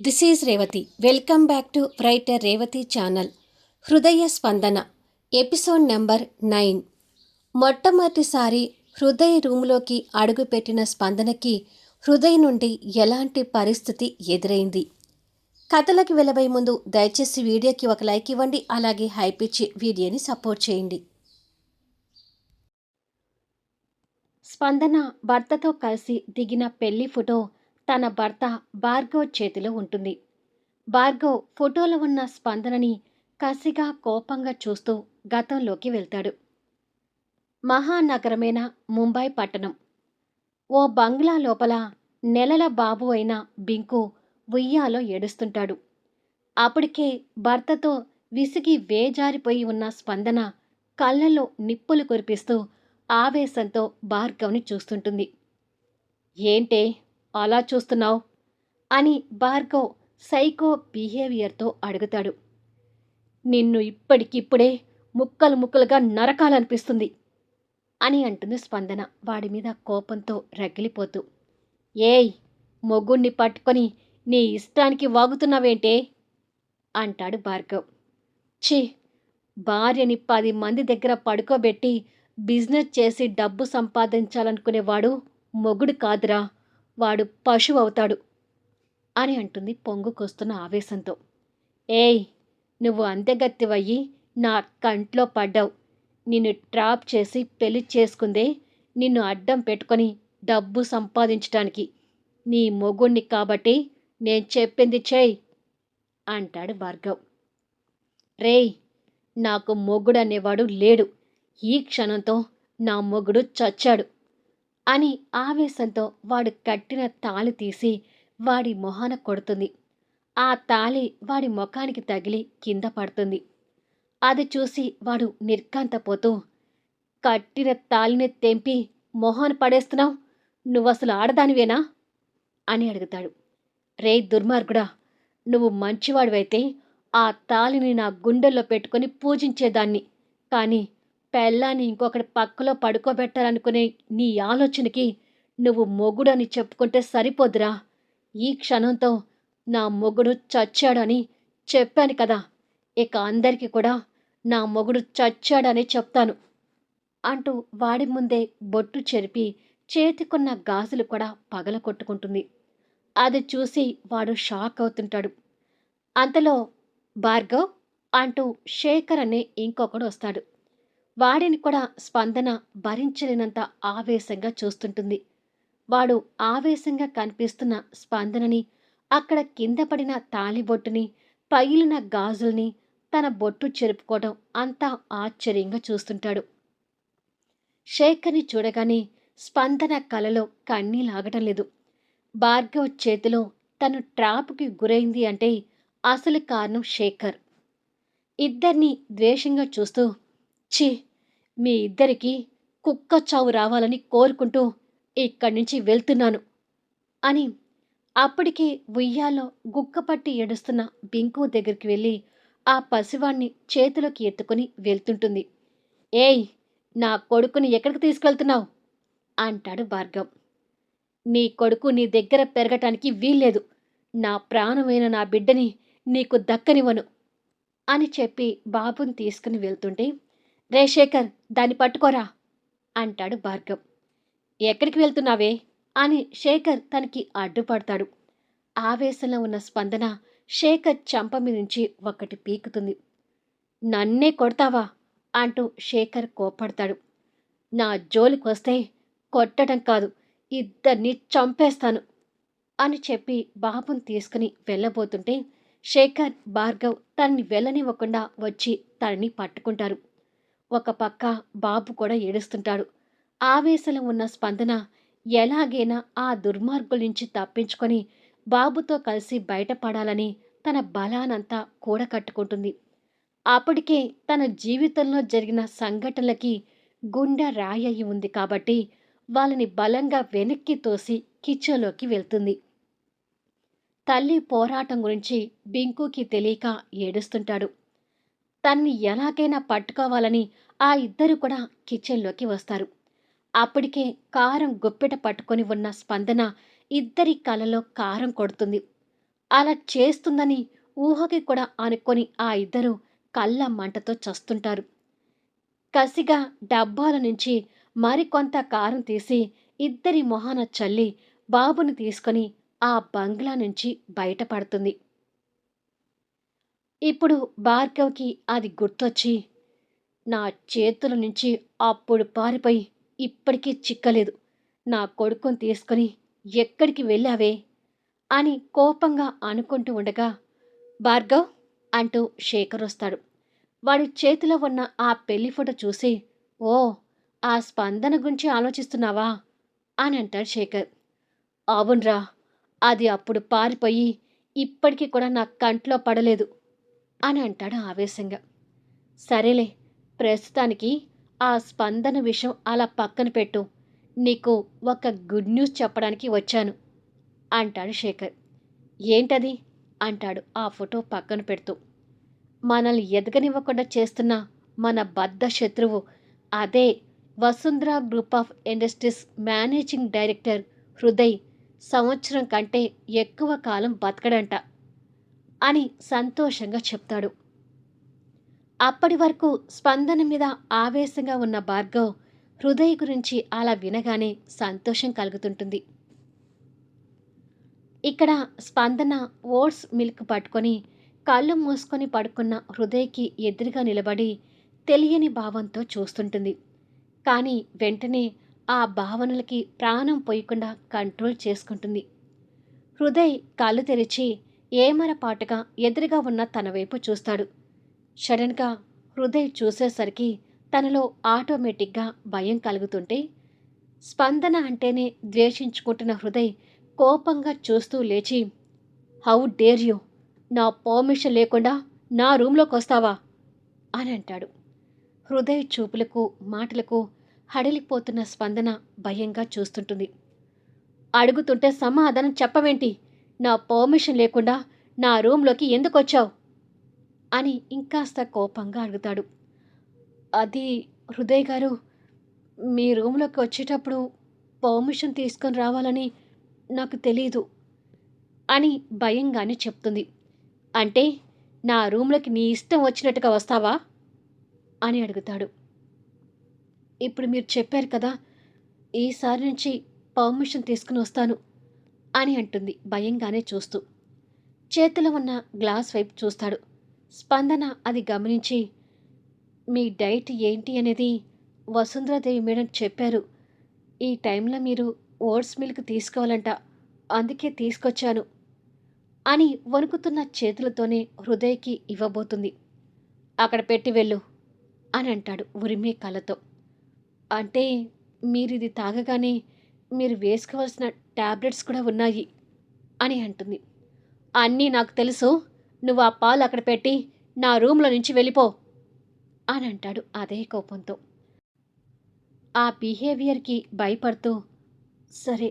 This is Revathi welcome back to writer Revathi channel Hrudaya Spandana episode number nine మొట్టమొదటిసారి హృదయ రూములోకి అడుగుపెట్టిన స్పందనకి హృదయ నుండి ఎలాంటి పరిస్థితి ఎదురైంది? కథలకు వెలబై ముందు దయచేసి వీడియోకి ఒక లైక్ ఇవ్వండి అలాగే హైప్ ఇచ్చి వీడియోని సపోర్ట్ చేయండి. స్పందన భర్తతో కలిసి దిగిన పెళ్ళి ఫోటో తన భర్త భార్గవ్ చేతిలో ఉంటుంది. భార్గవ్ ఫోటోలో ఉన్న స్పందనని కసిగా కోపంగా చూస్తూ గతంలోకి వెళ్తాడు. మహానగరమైన ముంబై పట్టణం. ఓ బంగ్లా లోపల నెలల బాబు అయిన బింకు ఉయ్యాలో ఏడుస్తుంటాడు. అప్పటికే భర్తతో విసిగి వేజారిపోయి ఉన్న స్పందన కళ్ళల్లో నిప్పులు కురిపిస్తూ ఆవేశంతో భార్గవ్ని చూస్తుంటుంది. ఏంటే? అలా చూస్తున్నావు? అని భార్గవ్ సైకో బిహేవియర్తో అడుగుతాడు. నిన్ను ఇప్పటికిప్పుడే ముక్కలు ముక్కలుగా నరకాలనిపిస్తుంది అని అంటుంది స్పందన వాడి మీద కోపంతో రగిలిపోతూ. ఏయ్ మొగుణ్ణి పట్టుకొని నీ ఇష్టానికి వాగుతున్నావేంటే? అంటాడు భార్గవ్. ఛీ భార్యని పది మంది దగ్గర పడుకోబెట్టి బిజినెస్ చేసి డబ్బు సంపాదించాలనుకునేవాడు మొగుడు కాదురా. వాడు పశువు అవుతాడు అని అంటుంది పొంగుకొస్తున్న ఆవేశంతో. ఏయ్ నువ్వు అంతెగత్తివయ్యి నా కంట్లో పడ్డావు. నిన్ను ట్రాప్ చేసి పెళ్ళి చేసుకుందే నిన్ను అడ్డం పెట్టుకొని డబ్బు సంపాదించటానికి. నీ మొగుణ్ణి కాబట్టి నేను చెప్పింది చేయి అంటాడు భార్గవ్. రేయ్ నాకు మొగుడు అనేవాడు లేడు. ఈ క్షణంతో నా మొగుడు చచ్చాడు. అని ఆవేశంతో వాడు కట్టిన తాళి తీసి వాడి మొహాన కొడుతుంది. ఆ తాళి వాడి ముఖానికి తగిలి కింద పడుతుంది. అది చూసి వాడు నిర్కాంతపోతూ కట్టిన తాళిని తెంపి మొహాన్ పడేస్తున్నావు? నువ్వసలు ఆడదానివేనా? అని అడుగుతాడు. రే దుర్మార్గుడా నువ్వు మంచివాడివైతే ఆ తాళిని నా గుండెల్లో పెట్టుకొని పూజించేదాన్ని. కానీ పెళ్ళాన్ని ఇంకొకటి పక్కలో పడుకోబెట్టాలనుకునే నీ ఆలోచనకి నువ్వు మొగుడని చెప్పుకుంటే సరిపోదురా. ఈ క్షణంతో నా మొగుడు చచ్చాడని చెప్పాను కదా. ఇక అందరికీ కూడా నా మొగుడు చచ్చాడని చెప్తాను అంటూ వాడి ముందే బొట్టు చెరిపి చేతికున్న గాజులు కూడా పగల కొట్టుకుంటుంది అది చూసి వాడు షాక్ అవుతుంటాడు. అంతలో భార్గవ్ అంటూ శేఖర్ అనే ఇంకొకడు వస్తాడు. వాడిని కూడా స్పందన భరించలేనంత ఆవేశంగా చూస్తుంటుంది. వాడు ఆవేశంగా కనిపిస్తున్న స్పందనని అక్కడ కింద పడిన తాలిబొట్టుని పగిలిన గాజుల్ని తన బొట్టు చెరుపుకోవడం అంతా ఆశ్చర్యంగా చూస్తుంటాడు. శేఖర్ని చూడగానే స్పందన కలలో కన్నీలాగటం లేదు. భార్గవ్ చేతిలో తను ట్రాప్కి గురైంది అంటే అసలు కారణం శేఖర్. ఇద్దరిని ద్వేషంగా చూస్తూ ఛీ మీ ఇద్దరికి కుక్క చావు రావాలని కోరుకుంటూ ఇక్కడి నుంచి వెళ్తున్నాను అని అప్పటికే ఉయ్యాలో గుక్కపట్టి ఏడుస్తున్న బింకు దగ్గరికి వెళ్ళి ఆ పసివాణ్ణి చేతిలోకి ఎత్తుకుని వెళ్తుంటుంది. ఏయ్ నా కొడుకుని ఎక్కడికి తీసుకెళ్తున్నావు? అంటాడు భార్గవ్. నీ కొడుకు నీ దగ్గర పెరగటానికి వీల్లేదు. నా ప్రాణమైన నా బిడ్డని నీకు దక్కనివ్వను అని చెప్పి బాబుని తీసుకుని వెళ్తుంటే రే శేఖర్ దాన్ని పట్టుకోరా అంటాడు భార్గవ్. ఎక్కడికి వెళ్తున్నావే అని శేఖర్ తనకి అడ్డుపడతాడు. ఆవేశంలో ఉన్న స్పందన శేఖర్ చంపమి నుంచి ఒకటి పీకుతుంది. నన్నే కొడతావా అంటూ శేఖర్ కోపడతాడు నా జోలికి వస్తే కొట్టడం కాదు ఇద్దరిని చంపేస్తాను అని చెప్పి బాబుని తీసుకుని వెళ్ళబోతుంటే శేఖర్ భార్గవ్ తనని వెళ్ళనివ్వకుండా వచ్చి తనని పట్టుకుంటారు. ఒక పక్క బాబు కూడా ఏడుస్తుంటాడు. ఆవేశంలో ఉన్న స్పందన ఎలాగైనా ఆ దుర్మార్గుల నుంచి తప్పించుకొని బాబుతో కలిసి బయటపడాలని తన బలానంతా కూడకట్టుకుంటుంది అప్పటికే తన జీవితంలో జరిగిన సంఘటనలకి గుండె రాయి ఉంది కాబట్టి వాళ్ళని బలంగా వెనక్కి తోసి కిచెన్లోకి వెళ్తుంది. తల్లి పోరాటం గురించి బింకుకి తెలియక ఏడుస్తుంటాడు. తన్ని ఎలాగైనా పట్టుకోవాలని ఆ ఇద్దరు కూడా కిచెన్లోకి వస్తారు. అప్పటికే కారం గుప్పెట పట్టుకొని ఉన్న స్పందన ఇద్దరి కలలో కారం కొడుతుంది. అలా చేస్తుందని ఊహకి కూడా అనుకొని ఆ ఇద్దరు కళ్ళ మంటతో చస్తుంటారు. కసిగా డబ్బాల నుంచి మరికొంత కారం తీసి ఇద్దరి మొహాన చల్లి బాబుని తీసుకొని ఆ బంగ్లా నుంచి బయటపడుతుంది. ఇప్పుడు భార్గవ్కి అది గుర్తొచ్చి నా చేతుల నుంచి అప్పుడు పారిపోయి ఇప్పటికీ చిక్కలేదు. నా కొడుకుని తీసుకొని ఎక్కడికి వెళ్ళావే? అని కోపంగా అనుకుంటూ ఉండగా భార్గవ్ అంటూ శేఖర్ వస్తాడు. వాడి చేతిలో ఉన్న ఆ పెళ్ళి ఫోటో చూసి ఓ ఆ స్పందన గురించి ఆలోచిస్తున్నావా? అని అంటాడు శేఖర్. అవునరా అది అప్పుడు పారిపోయి ఇప్పటికీ కూడా నా కంట్లో పడలేదు. అని అంటాడు ఆవేశంగా. సరేలే ప్రస్తుతానికి ఆ స్పందన విషయం అలా పక్కన పెట్టు. నీకు ఒక గుడ్ న్యూస్ చెప్పడానికి వచ్చాను అంటాడు శేఖర్. ఏంటది? అంటాడు ఆ ఫోటో పక్కన పెడుతూ. మనల్ని ఎదగనివ్వకుండా చేస్తున్న మన బద్ధ శత్రువు అదే Vasundhara group of industries managing director Hriday సంవత్సరం కంటే ఎక్కువ కాలం బతకడంట. అని సంతోషంగా చెప్తాడు. అప్పటి వరకు స్పందన మీద ఆవేశంగా ఉన్న భార్గవ్ హృదయ గురించి అలా వినగానే సంతోషం కలుగుతుంటుంది. ఇక్కడ స్పందన ఓట్స్ మిల్క్ పట్టుకొని కళ్ళు మూసుకొని పడుకున్న హృదయ్కి ఎదురుగా నిలబడి తెలియని భావంతో చూస్తుంటుంది. కానీ వెంటనే ఆ భావనలకి ప్రాణం పోయకుండా కంట్రోల్ చేసుకుంటుంది. హృదయ్ కళ్ళు తెరిచి ఏమరపాటుగా ఎదురుగా ఉన్న తన వైపు చూస్తాడు. సడన్గా హృదయ్ చూసేసరికి తనలో ఆటోమేటిక్గా భయం కలుగుతుంటే స్పందన అంటేనే ద్వేషించుకుంటున్న హృదయ్ కోపంగా చూస్తూ లేచి హౌ డేర్ యూ? నా పర్మిషన్ లేకుండా నా రూమ్లోకి వస్తావా? అని అంటాడు. హృదయ చూపులకు మాటలకు హడలిపోతున్న స్పందన భయంగా చూస్తుంటుంది. అడుగుతుంటే సమాధానం చెప్పవేంటి? నా పర్మిషన్ లేకుండా నా రూమ్లోకి ఎందుకు వచ్చావు అని ఇంకాస్త కోపంగా అడుగుతాడు. అది హృదయ్ గారు మీ రూమ్లోకి వచ్చేటప్పుడు పర్మిషన్ తీసుకొని రావాలని నాకు తెలియదు అని భయంగానే చెప్తుంది. అంటే నా రూమ్లోకి నీ ఇష్టం వచ్చినట్టుగా వస్తావా? అని అడుగుతాడు. ఇప్పుడు మీరు చెప్పారు కదా ఈసారి నుంచి పర్మిషన్ తీసుకుని వస్తాను. అని అంటుంది భయంగానే చూస్తూ. చేతిలో ఉన్న గ్లాస్ వైపు చూస్తాడు. స్పందన అది గమనించి మీ డైట్ ఏంటి అనేది వసుంధరాదేవి మేడం చెప్పారు. ఈ టైంలో మీరు ఓట్స్ మిల్క్ తీసుకోవాలంట. అందుకే తీసుకొచ్చాను అని వణుకుతున్న చేతులతోనే హృదయకి ఇవ్వబోతుంది. అక్కడ పెట్టి వెళ్ళు అని అంటాడు ఉరిమే కళ్ళతో. అంటే మీరు ఇది తాగగానే మీరు వేసుకోవాల్సిన ట్యాబ్లెట్స్ కూడా ఉన్నాయి అని అంటుంది. అన్నీ నాకు తెలుసు. నువ్వు ఆ పాలు అక్కడ పెట్టి నా రూమ్లో నుంచి వెళ్ళిపో అని అంటాడు అదే కోపంతో. ఆ బిహేవియర్కి భయపడుతూ సరే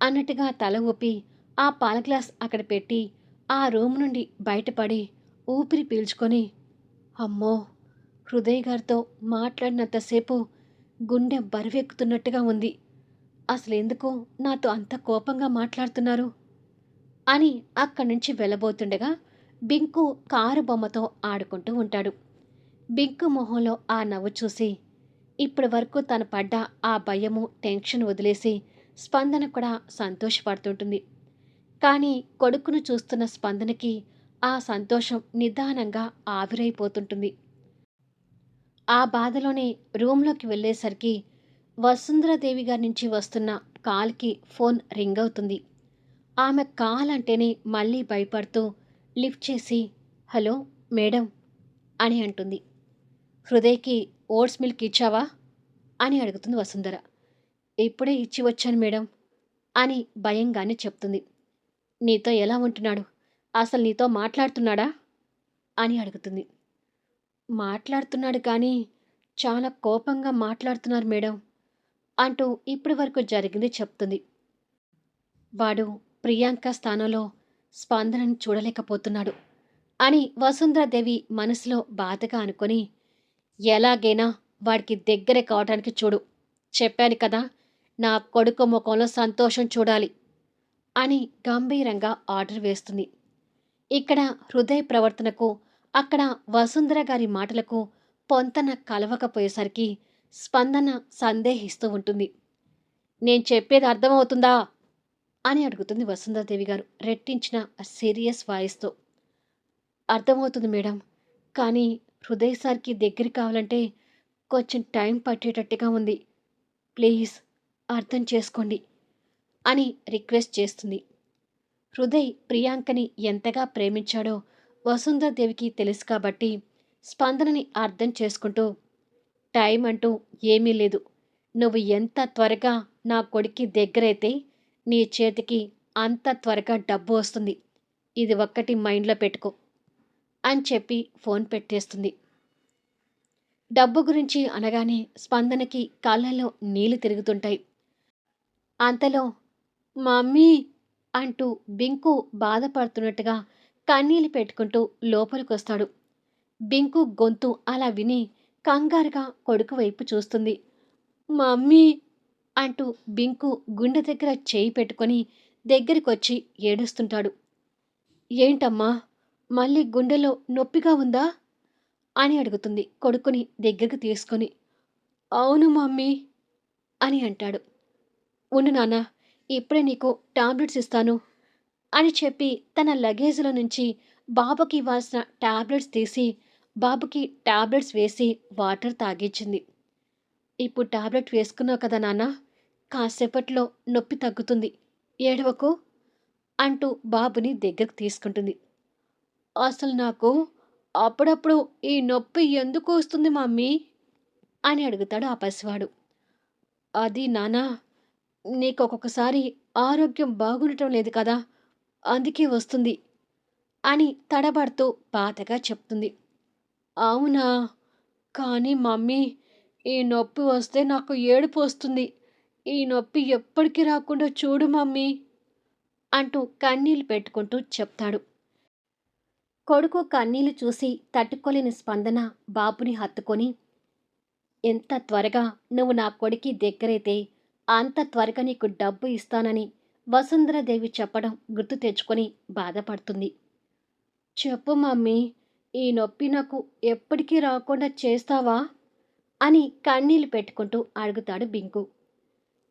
అన్నట్టుగా తల ఊపి ఆ పాల గ్లాస్ అక్కడ పెట్టి ఆ రూమ్ నుండి బయటపడి ఊపిరి పీల్చుకొని అమ్మో! హృదయ్ గారితో మాట్లాడినంతసేపు గుండె బరువెక్కుతున్నట్టుగా ఉంది. అసలు ఎందుకు నాతో అంత కోపంగా మాట్లాడుతున్నారు? అని అక్కడి నుంచి వెళ్ళబోతుండగా బింకు కారు బొమ్మతో ఆడుకుంటూ ఉంటాడు. బింకు మొహంలో ఆ నవ్వు చూసి ఇప్పటి వరకు తను పడ్డ ఆ భయము టెన్షన్ వదిలేసి స్పందన కూడా సంతోషపడుతుంటుంది. కానీ కొడుకును చూస్తున్న స్పందనకి ఆ సంతోషం నిదానంగా ఆవిరైపోతుంటుంది. ఆ బాధలోనే రూమ్లోకి వెళ్ళేసరికి వసుంధరాదేవి గారి నుంచి వస్తున్న కాల్కి ఫోన్ రింగ్ అవుతుంది. ఆమె కాల్ అంటేనే మళ్ళీ భయపడుతూ లిఫ్ట్ చేసి హలో మేడం అని అంటుంది. హృదయకి ఓట్స్ మిల్క్ ఇచ్చావా? అని అడుగుతుంది వసుంధర. ఇప్పుడే ఇచ్చి వచ్చాను మేడం అని భయంగానే చెప్తుంది. నీతో ఎలా ఉంటున్నాడు? అసలు నీతో మాట్లాడుతున్నాడా? అని అడుగుతుంది. మాట్లాడుతున్నాడు కానీ చాలా కోపంగా మాట్లాడుతున్నారు మేడం అంటూ ఇప్పటి వరకు జరిగింది చెప్తుంది. వాడు ప్రియాంక స్థానంలో స్పందనని చూడలేకపోతున్నాడు అని వసుంధరాదేవి మనసులో బాధగా అనుకొని ఎలాగైనా వాడికి దగ్గర కావడానికి చూడు. చెప్పాను కదా నా కొడుకు ముఖంలో సంతోషం చూడాలి అని గంభీరంగా ఆర్డర్ వేస్తుంది. ఇక్కడ హృదయ ప్రవర్తనకు అక్కడ వసుంధర గారి మాటలకు పొంతన కలవకపోయేసరికి స్పందన సందేహిస్తూ ఉంటుంది. నేను చెప్పేది అర్థమవుతుందా? అని అడుగుతుంది వసుంధరాదేవి గారు రెట్టించిన సీరియస్ వాయిస్తో. అర్థమవుతుంది మేడం కానీ హృదయ సార్కి దగ్గర కావాలంటే కొంచెం టైం పట్టేటట్టుగా ఉంది. ప్లీజ్ అర్థం చేసుకోండి అని రిక్వెస్ట్ చేస్తుంది. హృదయ్ ప్రియాంకని ఎంతగా ప్రేమించాడో వసుంధరాదేవికి తెలుసు కాబట్టి స్పందనని అర్థం చేసుకుంటూ టైం అంటూ ఏమీ లేదు. నువ్వు ఎంత త్వరగా నా కొడుక్కి దగ్గరైతే నీ చేతికి అంత త్వరగా డబ్బు వస్తుంది. ఇది ఒక్కటి మైండ్లో పెట్టుకో అని చెప్పి ఫోన్ పెట్టేస్తుంది. డబ్బు గురించి అనగానే స్పందనకి కళ్ళలో నీళ్ళు తిరుగుతుంటాయి. అంతలో మమ్మీ అంటూ బింకు బాధపడుతున్నట్టుగా కన్నీళ్ళు పెట్టుకుంటూ లోపలికొస్తాడు. బింకు గొంతు అలా విని కంగారుగా కొడుకు వైపు చూస్తుంది. మమ్మీ అంటూ బింకు గుండె దగ్గర చేయి పెట్టుకొని దగ్గరికొచ్చి ఏడుస్తుంటాడు. ఏంటమ్మా మళ్ళీ గుండెలో నొప్పిగా ఉందా? అని అడుగుతుంది కొడుకుని దగ్గరకు తీసుకొని. అవును మమ్మీ అని అంటాడు. ఉండు నాన్న ఇప్పుడే నీకు టాబ్లెట్స్ ఇస్తాను అని చెప్పి తన లగేజ్లో నుంచి బాబుకి ఇవ్వాల్సిన టాబ్లెట్స్ తీసి బాబుకి టాబ్లెట్స్ వేసి వాటర్ తాగించింది. ఇప్పుడు టాబ్లెట్ వేసుకున్నావు కదా నాన్న కాసేపట్లో నొప్పి తగ్గుతుంది ఏడవకు అంటూ బాబుని దగ్గరకు తీసుకుంటుంది. అసలు నాకు అప్పుడప్పుడు ఈ నొప్పి ఎందుకు వస్తుంది మమ్మీ? అని అడుగుతాడు ఆ పసివాడు. అది నానా నీకు ఒక్కొక్కసారి ఆరోగ్యం బాగుండటం లేదు కదా అందుకే వస్తుంది అని తడబడుతూ బాధగా చెప్తుంది. అవునా? కానీ మమ్మీ ఈ నొప్పి వస్తే నాకు ఏడుపు వస్తుంది. ఈ నొప్పి ఎప్పటికీ రాకుండా చూడు మమ్మీ అంటూ కన్నీళ్ళు పెట్టుకుంటూ చెప్తాడు. కొడుకు కన్నీళ్ళు చూసి తట్టుకోలేని స్పందన బాబుని హత్తుకొని ఎంత త్వరగా నువ్వు నా కొడుకి దగ్గరైతే అంత త్వరగా నీకు డబ్బు ఇస్తానని వసుంధరాదేవి చెప్పడం గుర్తు తెచ్చుకొని బాధపడుతుంది. చెప్పు మమ్మీ ఈ నొప్పి నాకు ఎప్పటికీ రాకుండా చేస్తావా? అని కన్నీళ్ళు పెట్టుకుంటూ అడుగుతాడు బింకు.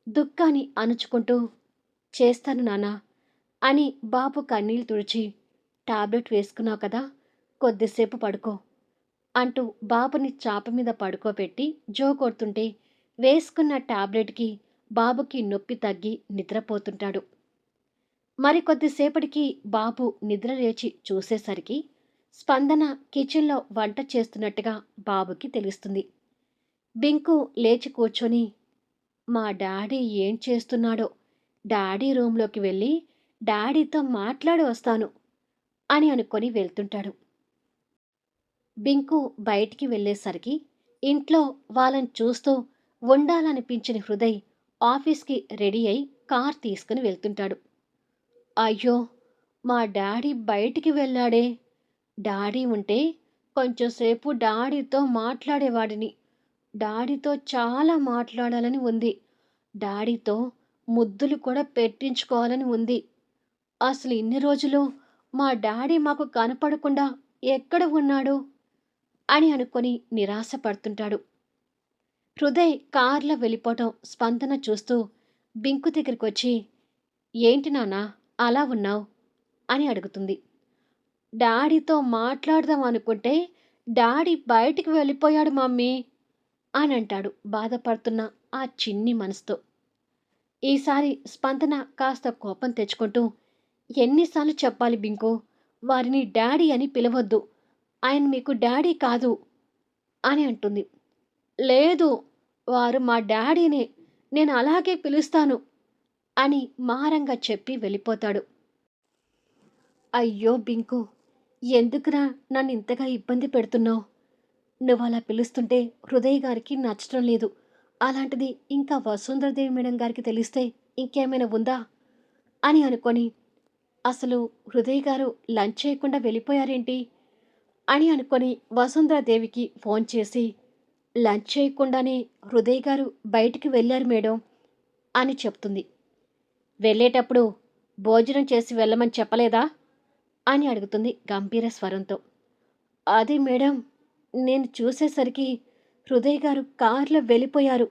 దుఃఖాన్ని అణుచుకుంటూ చేస్తాను నానా అని బాబు కన్నీళ్ళు తుడిచి టాబ్లెట్ వేసుకున్నావు కదా కొద్దిసేపు పడుకో అంటూ బాబుని చాప మీద పడుకోబెట్టి జో కొడుతుంటే వేసుకున్న టాబ్లెట్కి బాబుకి నొప్పి తగ్గి నిద్రపోతుంటాడు. మరికొద్దిసేపటికి బాబు నిద్ర లేచి చూసేసరికి స్పందన కిచెన్లో వంట చేస్తున్నట్టుగా బాబుకి తెలుస్తుంది. బింకు లేచి కూర్చొని మా డాడీ ఏం చేస్తున్నాడో? డాడీ రూమ్లోకి వెళ్ళి డాడీతో మాట్లాడి వస్తాను అని అనుకొని వెళ్తుంటాడు. బింకు బయటికి వెళ్ళేసరికి ఇంట్లో వాళ్ళని చూస్తూ ఉండాలనిపించిన హృదయ్ ఆఫీస్కి రెడీ అయి కార్ తీసుకుని వెళ్తుంటాడు. అయ్యో మా డాడీ బయటికి వెళ్ళాడే! డాడీ ఉంటే కొంచెంసేపు డాడీతో మాట్లాడేవాడిని. డాడీతో చాలా మాట్లాడాలని ఉంది. డాడీతో ముద్దులు కూడా పెట్టించుకోవాలని ఉంది. అసలు ఇన్ని రోజులు మా డాడీ మాకు కనపడకుండా ఎక్కడ ఉన్నాడు? అని అనుకొని నిరాశపడుతుంటాడు. హృదయ్ కార్లో వెళ్ళిపోవటం స్పందన చూస్తూ బింకు దగ్గరికి వచ్చి ఏంటి నానా అలా ఉన్నావు? అని అడుగుతుంది. డాడీతో మాట్లాడదాం అనుకుంటే డాడీ బయటికి వెళ్ళిపోయాడు మమ్మీ అని అంటాడు బాధపడుతున్న ఆ చిన్ని మనసుతో. ఈసారి స్పందన కాస్త కోపం తెచ్చుకుంటూ ఎన్నిసార్లు చెప్పాలి బింకు వారిని డాడీ అని పిలవద్దు ఆయన మీకు డాడీ కాదు అని అంటుంది. లేదు వారు మా డాడీనే నేను అలాగే పిలుస్తాను అని మారంగా చెప్పి వెళ్ళిపోతాడు. అయ్యో బింకు ఎందుకురా నన్ను ఇంతగా ఇబ్బంది పెడుతున్నావు? నువ్వు అలా పిలుస్తుంటే హృదయ్ గారికి నచ్చడం లేదు. అలాంటిది ఇంకా వసుంధరదేవి మేడం గారికి తెలిస్తే ఇంకేమైనా ఉందా? అని అనుకొని అసలు హృదయ్ గారు లంచ్ చేయకుండా వెళ్ళిపోయారేంటి? అని అనుకొని వసుంధరాదేవికి ఫోన్ చేసి లంచ్ చేయకుండానే హృదయ్ గారు బయటికి వెళ్ళారు మేడం అని చెప్తుంది. వెళ్ళేటప్పుడు భోజనం చేసి వెళ్ళమని చెప్పలేదా? అని అడుగుతుంది గంభీర స్వరంతో. అది మేడం నేను చూసేసరికి హృదయ్ గారు కారులో వెళ్ళిపోయారు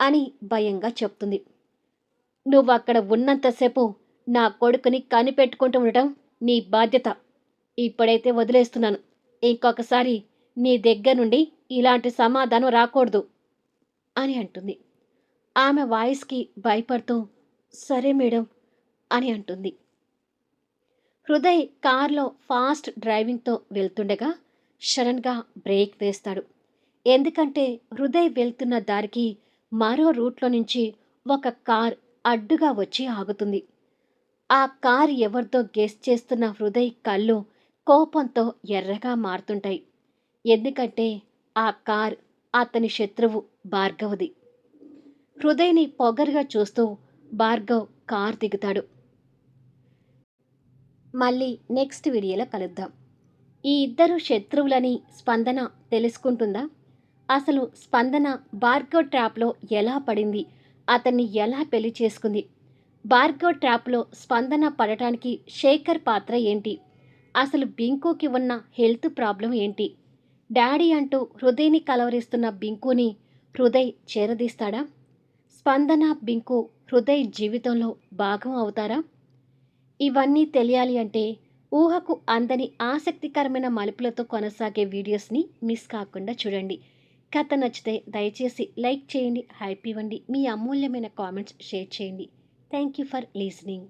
అని భయంగా చెప్తుంది. నువ్వు అక్కడ ఉన్నంతసేపు నా కొడుకుని కనిపెట్టుకుంటూ ఉండటం నీ బాధ్యత. ఇప్పుడైతే వదిలేస్తున్నాను. ఇంకొకసారి నీ దగ్గర నుండి ఇలాంటి సమాధానం రాకూడదు అని అంటుంది. ఆమె వాయిస్కి భయపడుతూ సరే మేడం అని అంటుంది. హృదయ్ కార్లో ఫాస్ట్ డ్రైవింగ్తో వెళ్తుండగా షరణ్గా బ్రేక్ వేస్తాడు. ఎందుకంటే హృదయ్ వెళ్తున్న దారికి మరో రూట్లో నుంచి ఒక కార్ అడ్డుగా వచ్చి ఆగుతుంది. ఆ కార్ ఎవరితో గెస్ చేస్తున్న హృదయ్ కళ్ళు కోపంతో ఎర్రగా మారుతుంటాయి. ఎందుకంటే ఆ కార్ అతని శత్రువు భార్గవది. హృదయ్ని పొగరుగా చూస్తూ భార్గవ్ కార్ దిగుతాడు. మళ్ళీ నెక్స్ట్ వీడియోలో కలుద్దాం. ఈ ఇద్దరు శత్రువులని స్పందన తెలుసుకుంటుందా? అసలు స్పందన భార్గవ్ ట్రాప్లో ఎలా పడింది? అతన్ని ఎలా పెళ్ళి చేసుకుంది? భార్గవ్ ట్రాప్లో స్పందన పడటానికి శేఖర్ పాత్ర ఏంటి? అసలు బింకుకి ఉన్న హెల్త్ ప్రాబ్లం ఏంటి? డాడీ అంటూ హృదయని కలవరిస్తున్న బింకుని హృదయ్ చేరదీస్తాడా? స్పందన బింకు హృదయ్ జీవితంలో భాగం అవుతారా? ఇవన్నీ తెలియాలి అంటే ఊహకు అందని ఆసక్తికరమైన మలుపులతో కొనసాగే వీడియోస్ని మిస్ కాకుండా చూడండి. కథ నచ్చితే దయచేసి లైక్ చేయండి హైప్ ఇవ్వండి మీ అమూల్యమైన కామెంట్స్ షేర్ చేయండి. Thank you for listening